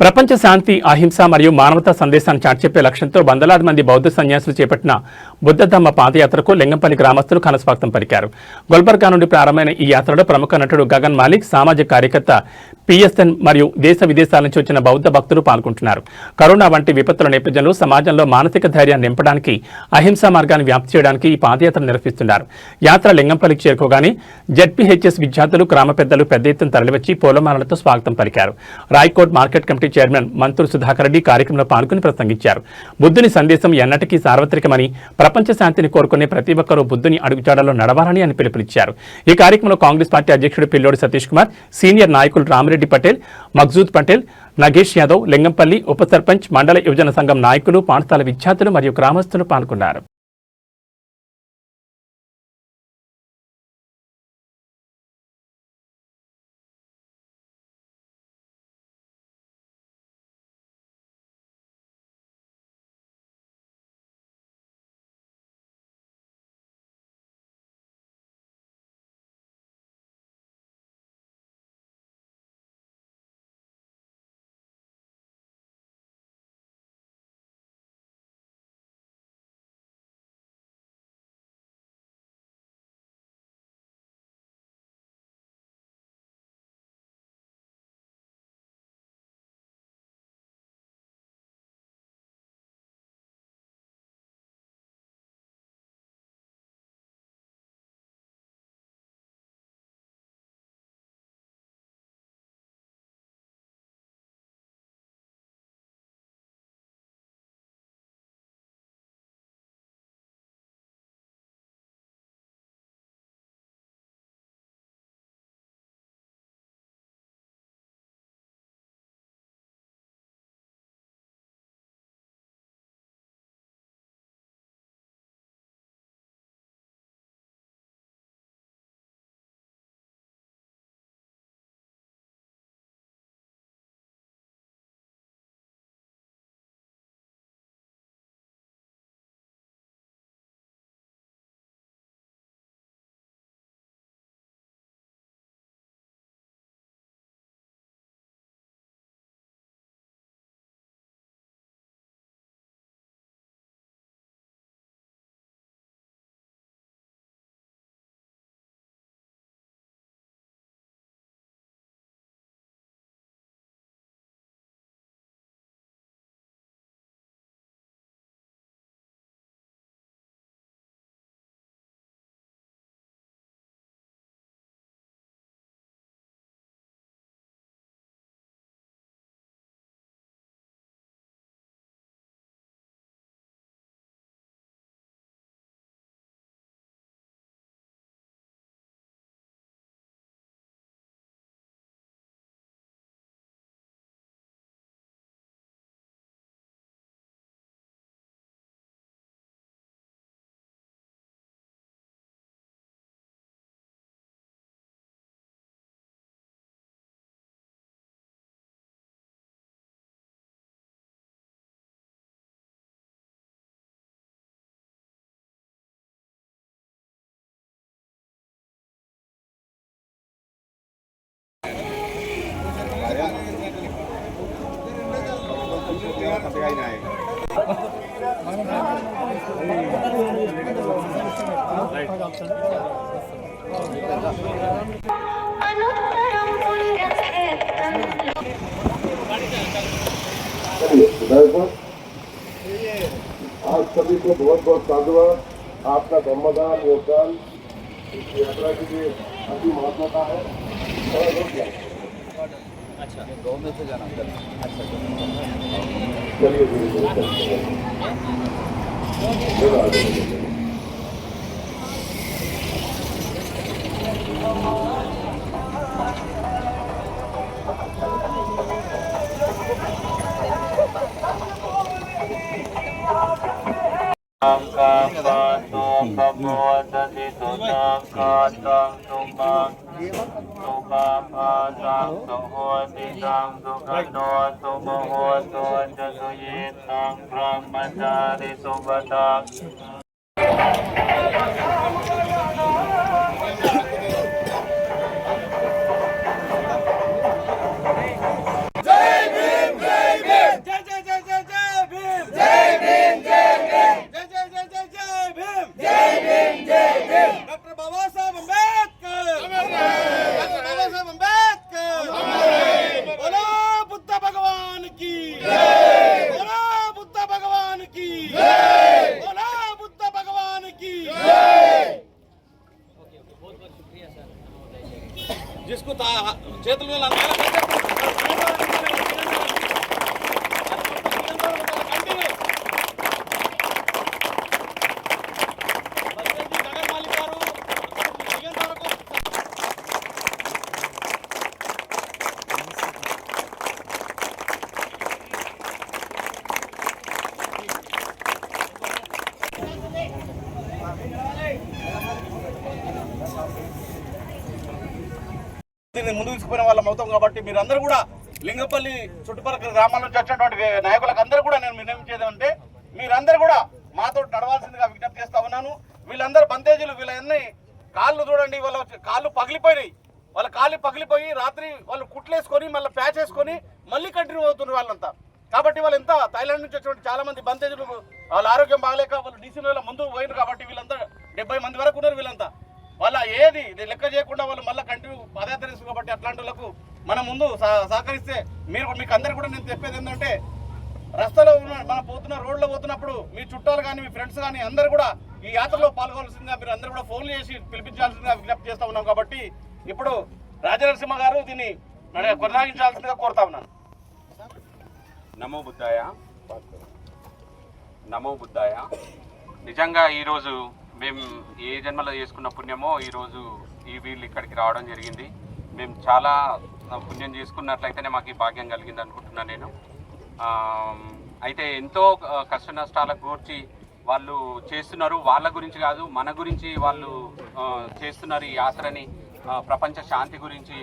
ప్రపంచ శాంతి అహింస మరియు మానవతా సందేశాన్ని చాటిచెప్పే లక్ష్యంతో వందలాది మంది బౌద్ధ సన్యాసులు చేపట్టిన బుద్ధధమ్మ పాదయాత్రకు లింగంపల్లి గ్రామస్తులు ఘనస్వాగతం పలికారు. గుల్బర్గా నుండి ప్రారంభమైన ఈ యాత్రలో ప్రముఖ నటుడు గగన్ మాలిక్ సామాజిక కార్యకర్త పిఎస్ఎన్ మరియు దేశ విదేశాల నుంచి వచ్చిన బౌద్ధ భక్తులు పాల్గొంటున్నారు. కరోనా వంటి విపత్తుల నేపథ్యంలో సమాజంలో మానసిక ధైర్యాన్ని నింపడానికి అహింసా మార్గాన్ని వ్యాప్తి చేయడానికి ఈ పాదయాత్ర నిర్వహిస్తున్నారు. యాత్ర లింగంపల్లికి చేరుకోగానే జడ్పీహెచ్ఎస్ విద్యార్థులు గ్రామ పెద్దలు పెద్ద ఎత్తున తరలివచ్చి పూలమాలలతో స్వాగతం పలికారు. రాయ్కోట్ మార్కెట్ కమిటీ చైర్మన్ మంత్రులు సుధాకర్ రెడ్డి కార్యక్రమంలో పాల్గొని ప్రసంగించారు. బుద్ధుని సందేశం ఎన్నటికీ సార్వత్రికమని ప్రపంచ శాంతిని కోరుకునే ప్రతి ఒక్కరూ బుద్ధుని అడుగుజాడలో నడవాలని అని పిలుపునిచ్చారు. ఈ కార్యక్రమంలో కాంగ్రెస్ పార్టీ అధ్యక్షుడు పిల్లోడి సతీష్ కుమార్ సీనియర్ నాయకులు రామిరెడ్డి పటేల్ మగ్జూద్ పటేల్ నగేష్ యాదవ్ లింగంపల్లి ఉప సర్పంచ్ మండల యువజన సంఘం నాయకులు పాఠశాల విద్యార్థులు మరియు గ్రామస్తులు పాల్గొన్నారు. आप सभी को बहुत बहुत साधुवाद। आपका धर्मदान योगदान इस यात्रा के लिए अति महत्वता है। और रुक जाए। चलिए ตังกาปาตุปะโมตติตุตังกาตังตุปังตุปะปาตังตุโหติตังตุกันโนตุโมโหตุจตุยิตังพรหมจาริสุปตัง దీన్ని తీసుకుపోయిన వాళ్ళం అవుతాం కాబట్టి మీరందరూ కూడా లింగపల్లి చుట్టుపక్కల గ్రామాల నుంచి వచ్చినటువంటి నాయకులకు అందరూ కూడా నేను విన్నవించేది అంటే మీరందరూ కూడా మాతో నడవాల్సిందిగా విజ్ఞప్తి చేస్తా ఉన్నాను. వీళ్ళందరూ బందేజీలు వీళ్ళన్నీ కాళ్ళు చూడండి వాళ్ళ కాళ్ళు పగిలిపోయినాయి. వాళ్ళ కాళ్ళు పగిలిపోయి రాత్రి వాళ్ళు కుట్లేసుకొని మళ్ళీ ప్యాచ్ వేసుకొని మళ్ళీ కంటిన్యూ అవుతున్నారు వాళ్ళంతా. కాబట్టి వాళ్ళు ఎంత థైలాండ్ నుంచి వచ్చినటువంటి చాలా మంది బందేజీలు వాళ్ళ ఆరోగ్యం బాగలేక వాళ్ళు డీసీ ముందు పోయినారు కాబట్టి వీళ్ళంతా డెబ్బై మంది వరకు ఉన్నారు వీళ్ళంతా. వాళ్ళ ఏది? ఇది లెక్క చేయకుండా వాళ్ళు మళ్ళీ కంటిన్యూ పాదయాత్ర కాబట్టి అట్లాంటి వాళ్ళకు మనం ముందు సహ- సహకరిస్తే మీరు మీకు అందరు కూడా నేను చెప్పేది ఏంటంటే రస్తాలో ఉన్న మనం పోతున్న రోడ్లో పోతున్నప్పుడు మీ చుట్టాలు కానీ మీ ఫ్రెండ్స్ కానీ అందరు కూడా ఈ యాత్రలో పాల్గొనాల్సిందిగా మీరు అందరూ కూడా ఫోన్లు చేసి పిలిపించాల్సిందిగా విజ్ఞప్తి చేస్తా ఉన్నాం కాబట్టి ఇప్పుడు రాజనరసింహ గారు దీన్ని కొనసాగించాల్సిందిగా కోరుతా ఉన్నాను. నమో బుద్ధాయ. నమో బుద్ధాయ. నిజంగా ఈరోజు మేము ఏ జన్మలో చేసుకున్న పుణ్యమో ఈరోజు ఈ వీళ్ళు ఇక్కడికి రావడం జరిగింది. మేము చాలా పుణ్యం చేసుకున్నట్లయితేనే మాకు ఈ భాగ్యం కలిగింది అనుకుంటున్నాను నేను. అయితే ఎంతో కష్ట నష్టాలకు కూర్చి వాళ్ళు చేస్తున్నారు. వాళ్ళ గురించి కాదు మన గురించి వాళ్ళు చేస్తున్నారు ఈ యాత్రని ప్రపంచ శాంతి గురించి.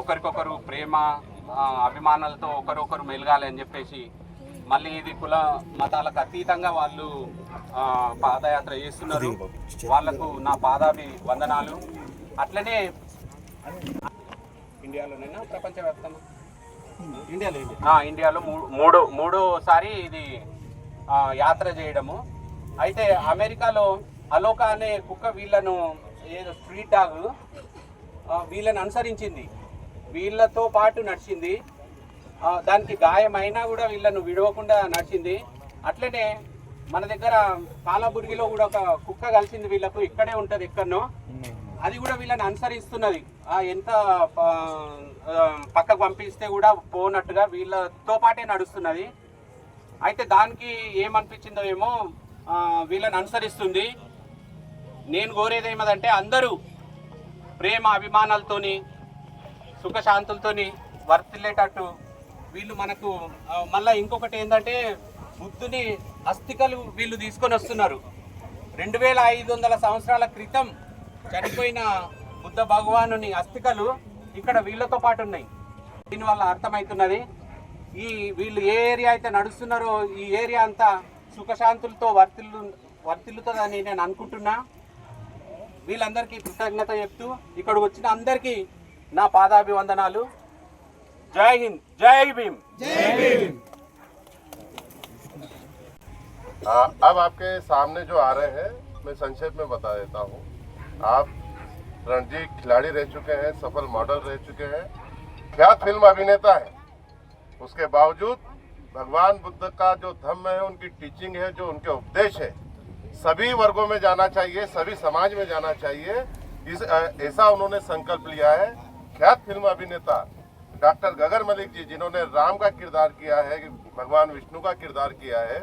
ఒకరికొకరు ప్రేమ అభిమానాలతో ఒకరొకరు మెలగాలి అని చెప్పేసి మళ్ళీ ఇది కుల మతాలకు అతీతంగా వాళ్ళు పాదయాత్ర చేస్తున్నారు. వాళ్ళకు నా పాదాభి వందనాలు. అట్లనే ఇండియాలోనైనా ప్రపంచవ్యాప్తంగా? ఇండియాలో ఇండియాలో మూడో మూడోసారి ఇది యాత్ర చేయడము. అయితే అమెరికాలో అలోక అనే కుక్క వీళ్ళను ఏదో స్ట్రీట్ డాగ్ వీళ్ళని అనుసరించింది. వీళ్ళతో పాటు నడిచింది. దానికి గాయమైనా కూడా వీళ్ళను విడవకుండా నడిచింది. అట్లనే మన దగ్గర పాలబురిగిలో కూడా ఒక కుక్క కలిసింది వీళ్ళకు. ఇక్కడే ఉంటుంది ఎక్కడనో. అది కూడా వీళ్ళని అనుసరిస్తున్నది. ఎంత ప- పక్కకు పంపిస్తే కూడా పోనట్టుగా వీళ్ళతో పాటే నడుస్తున్నది. అయితే దానికి ఏమనిపించిందో ఏమో వీళ్ళని అనుసరిస్తుంది. నేను కోరేది ఏమదంటే అందరూ ప్రేమ అభిమానాలతోని సుఖశాంతులతోని వర్తిల్లేటట్టు వీళ్ళు మనకు మళ్ళీ మళ్ళా ఇంకొకటి ఏంటంటే బుద్ధుని అస్థికలు వీళ్ళు తీసుకొని వస్తున్నారు. రెండు వేల ఐదు వందల సంవత్సరాల క్రితం చనిపోయిన బుద్ధ భగవానుని అస్థికలు ఇక్కడ వీళ్ళతో పాటు ఉన్నాయి. దీనివల్ల అర్థమవుతున్నది ఈ వీళ్ళు ఏ ఏరియా అయితే నడుస్తున్నారో ఈ ఏరియా అంతా సుఖశాంతులతో వర్తిల్లు వర్తిల్లుతుందని నేను అనుకుంటున్నా. వీళ్ళందరికీ కృతజ్ఞత చెప్తూ ఇక్కడ వచ్చిన అందరికీ నా పాదాభివందనాలు. जय हिंद जय भीम। जय भीम आ, अब आपके सामने जो आ रहे हैं मैं संक्षेप में बता देता हूँ। आप रणजी खिलाड़ी रह चुके हैं सफल मॉडल रह चुके हैं। ख्यात फ़िल्म अभिनेता है? उसके बावजूद भगवान बुद्ध का जो धम्म है उनकी टीचिंग है जो उनके उपदेश है सभी वर्गों में जाना चाहिए सभी समाज में जाना चाहिए। इस ऐसा उन्होंने संकल्प लिया है। ख्यात फ़िल्म अभिनेता डॉक्टर गगर मलिक जी जिन्होंने राम का किरदार किया है भगवान विष्णु का किरदार किया है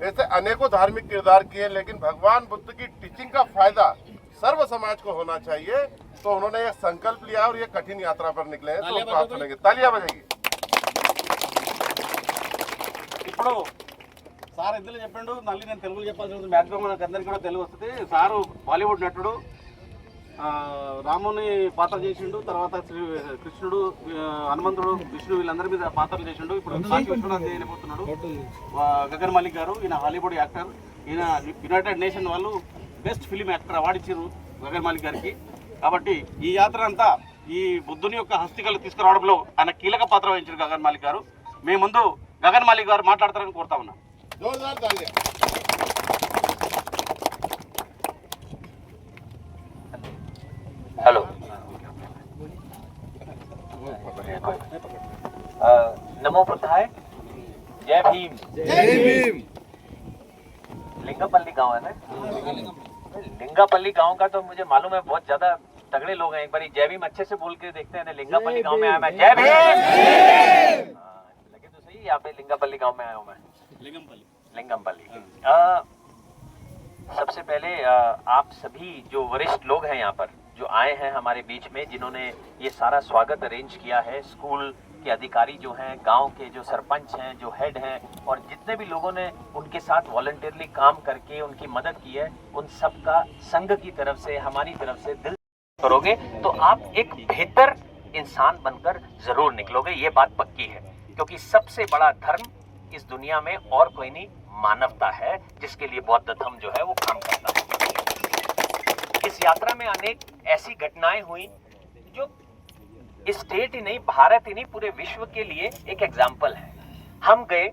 ऐसे अनेकों धार्मिक किरदार किए लेकिन भगवान बुद्ध की टीचिंग का फायदा सर्व समाज को होना चाहिए तो उन्होंने ये संकल्प लिया और ये कठिन यात्रा पर निकले हैं तो प्राप्त करेंगे तालियां बजाइए ఇప్పుడు సార్ ఎందులో చెప్పిండు మళ్ళీ నేను తెలుగులో చెప్పాల్సి ఉంటుంది మ్యాక్సిమం మనకు అందరికీ కూడా తెలుగు వస్తుంది సారు బాలీవుడ్ నటుడు ఆ, రాముని పాత్ర చేసిండు తర్వాత శ్రీ కృష్ణుడు హనుమంతుడు విష్ణు వీళ్ళందరి మీద పాత్రలు చేసిండు. ఇప్పుడు ఆ, గగన్ మలిక్ గారు ఈయన హాలీవుడ్ యాక్టర్. ఈయన యునైటెడ్ నేషన్ వాళ్ళు బెస్ట్ ఫిలిం యాక్టర్ అవార్డు ఇచ్చారు గగన్ మలిక్ గారికి. కాబట్టి ఈ యాత్ర అంతా ఈ బుద్ధుని యొక్క హస్తికలు తీసుకురావడంలో ఆయన కీలక పాత్ర వహించారు గగన్ మలిక్ గారు. మేము ముందు గగన్ మలిక్ గారు మాట్లాడతారని కోరుతా ఉన్నాం. लिंगापल्ली गाँव है ना? लिंगापल्ली गाँव का तो मुझे मालूम है बहुत ज़्यादा तगड़े लोग हैं। एक बार जय भीम अच्छे से बोल के देखते हैं लिंगापल्ली गाँव में आया मैं। जय भीम! हाँ, लगे तो सही यहाँ पे लिंगापल्ली गाँव में आया हूँ मैं। लिंगमपल्ली लिंगमपल्ली सबसे पहले आप सभी जो वरिष्ठ लोग हैं यहाँ पर जो आए हैं हमारे बीच में जिन्होंने ये सारा स्वागत अरेंज किया है स्कूल के अधिकारी जो हैं, गाँव के जो सरपंच हैं, जो हेड हैं, और जितने भी लोगों ने उनके साथ वॉलंटियरली काम करके उनकी मदद की है, उन सबका संघ की तरफ़ से, हमारी तरफ़ से दिल करोगे तो आप एक बेहतर इंसान बनकर ज़रूर निकलोगे, ये बात पक्की है। क्योंकि सबसे बड़ा धर्म इस दुनिया में और कोई नहीं, मानवता है, जिसके लिए बौद्ध धर्म जो है वो काम करता है। इस यात्रा में अनेक ऐसी घटनाएँ हुई, जो स्टेट ही नहीं भारत ही नहीं पूरे विश्व के लिए एक एग्ज़ाम्पल है। हम गए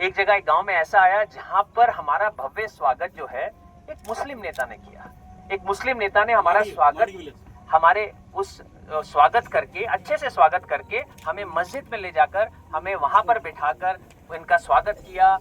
एक जगह एक गाँव में ऐसा आया जहाँ पर हमारा भव्य स्वागत जो है एक मुस्लिम नेता ने किया। एक मुस्लिम नेता ने हमारा स्वागत हमारे उस स्वागत करके अच्छे से स्वागत करके हमें मस्जिद में ले जाकर हमें वहाँ पर बिठाकर इनका स्वागत किया।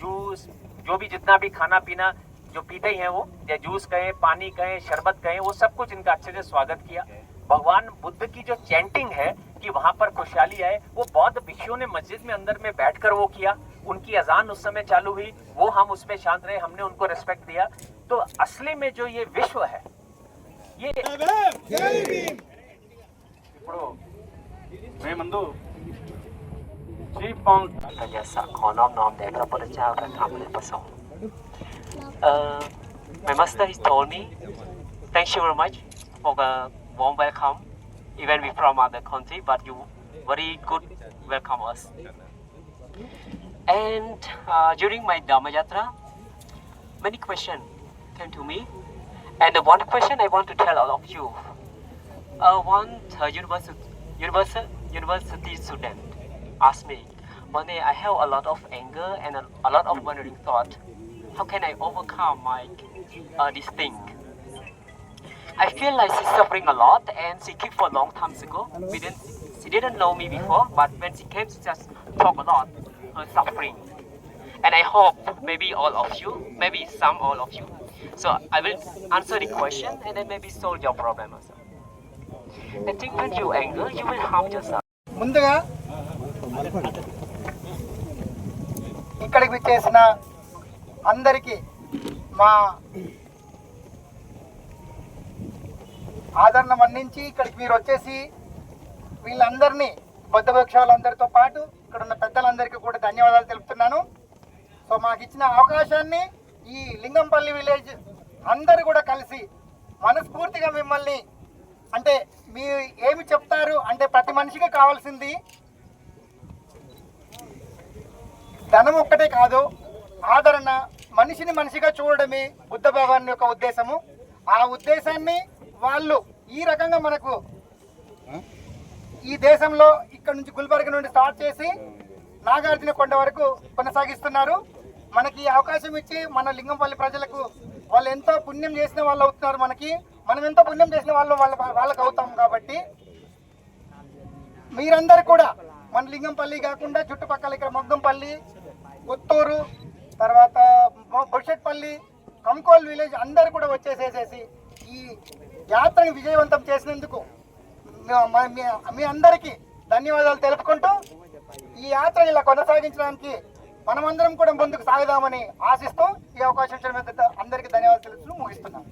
जूस जो भी जितना भी खाना पीना जो पीते ही हैं वो या जूस कहें पानी कहें शरबत कहें वो सब कुछ इनका अच्छे से स्वागत किया। भगवान बुद्ध की जो चैंटिंग है कि वहाँ पर खुशहाली आए वो बौद्ध भिक्षुओं ने मस्जिद में अंदर में बैठकर वो किया। उनकी अजान उस समय चालू हुई वो हम उसमें शांत रहे हमने उनको रिस्पेक्ट दिया। तो असली में जो ये विश्व है ये uh, my master has told me, thank you very much for the warm welcome, even we from other country, but you very good welcome us. And uh, during my Dhamma Yatra, many questions came to me, and the one question I want to tell all of you. Uh, one uh, university, university, university student asked me, one day I have a lot of anger and a, a lot of wondering thought. How can I overcome my uh, this thing? I feel like she's suffering a lot and she came for a long time ago. We didn't, she didn't know me before, but when she came, she just talk a lot her suffering. And I hope maybe all of you, maybe some all of you. So I will answer the question and then maybe solve your problem also. I think when you anger, you will harm yourself. ముందుగా ఇక్కడికి విచ్చేసిన అందరికీ మా ఆదరణ మన్నించి ఇక్కడికి మీరు వచ్చేసి వీళ్ళందరినీ బుద్ధపక్షాలందరితో పాటు ఇక్కడ ఉన్న పెద్దలందరికీ కూడా ధన్యవాదాలు తెలుపుతున్నాను. సో మాకు ఇచ్చిన అవకాశాన్ని ఈ లింగంపల్లి విలేజ్ అందరూ కూడా కలిసి మనస్ఫూర్తిగా మిమ్మల్ని అంటే మీరు ఏమి చెప్తారు అంటే ప్రతి మనిషికి కావాల్సింది ధనం ఒక్కటే కాదు ఆదరణ మనిషిని మనిషిగా చూడడమే బుద్ధ భగవాన్ యొక్క ఉద్దేశము. ఆ ఉద్దేశాన్ని వాళ్ళు ఈ రకంగా మనకు ఈ దేశంలో ఇక్కడ నుంచి గుల్బర్గ నుండి స్టార్ట్ చేసి నాగార్జున కొండ వరకు కొనసాగిస్తున్నారు. మనకి ఈ అవకాశం ఇచ్చి మన లింగంపల్లి ప్రజలకు వాళ్ళు ఎంతో పుణ్యం చేసిన వాళ్ళు అవుతున్నారు మనకి. మనం ఎంతో పుణ్యం చేసిన వాళ్ళు వాళ్ళ వాళ్ళకి అవుతాం కాబట్టి మీరందరూ కూడా మన లింగంపల్లి కాకుండా చుట్టుపక్కల ఇక్కడ మొగ్గంపల్లి కొత్తూరు తర్వాత బొ- కంకోల్ విలేజ్ అందరు కూడా వచ్చేసేసేసి ఈ యాత్రను విజయవంతం చేసినందుకు మీ- మీ- అందరికీ ధన్యవాదాలు తెలుపుకుంటూ ఈ యాత్ర ఇలా కొనసాగించడానికి మనమందరం కూడా ముందుకు సాగుదామని ఆశిస్తూ ఈ అవకాశం ఇచ్చిన అందరికీ ధన్యవాదాలు తెలుపుతూ ముగిస్తున్నాం.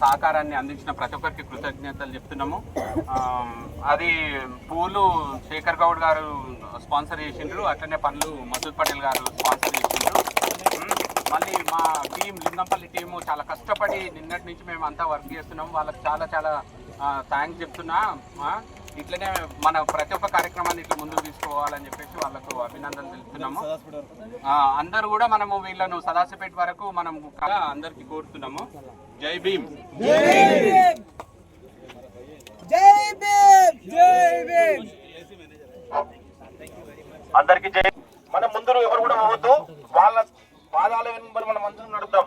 సహకారాన్ని అందించిన ప్రతి ఒక్కరికి కృతజ్ఞతలు చెప్తున్నాము. అది పూలు శేఖర్ గౌడ్ గారు స్పాన్సర్ చేసిండ్రు అట్లనే పనులు మధుర్ పటేల్ గారు స్పాన్సర్ చేసిండ్రు. మళ్ళీ మా టీం లింగంపల్లి టీము చాలా కష్టపడి నిన్నటి నుంచి మేము అంతా వర్క్ చేస్తున్నాం. వాళ్ళకి చాలా చాలా థ్యాంక్స్ చెప్తున్నా. ఇట్లనే మన ప్రతి ఒక్క కార్యక్రమాన్ని ఇట్లా ముందుకు తీసుకోవాలని చెప్పేసి వాళ్ళకు అభినందనలు తెలుపుతున్నాము. ఆ, అందరూ కూడా మనము వీళ్ళను సదాశిపేట వరకు మనం అందరికి కోరుతున్నాము. జై భీమ్. అందరికి జై మన ముందు ఎవరు కూడా పోవద్దు. వాళ్ళ పాదాల వెనుక మనం అందరం నడుద్దాం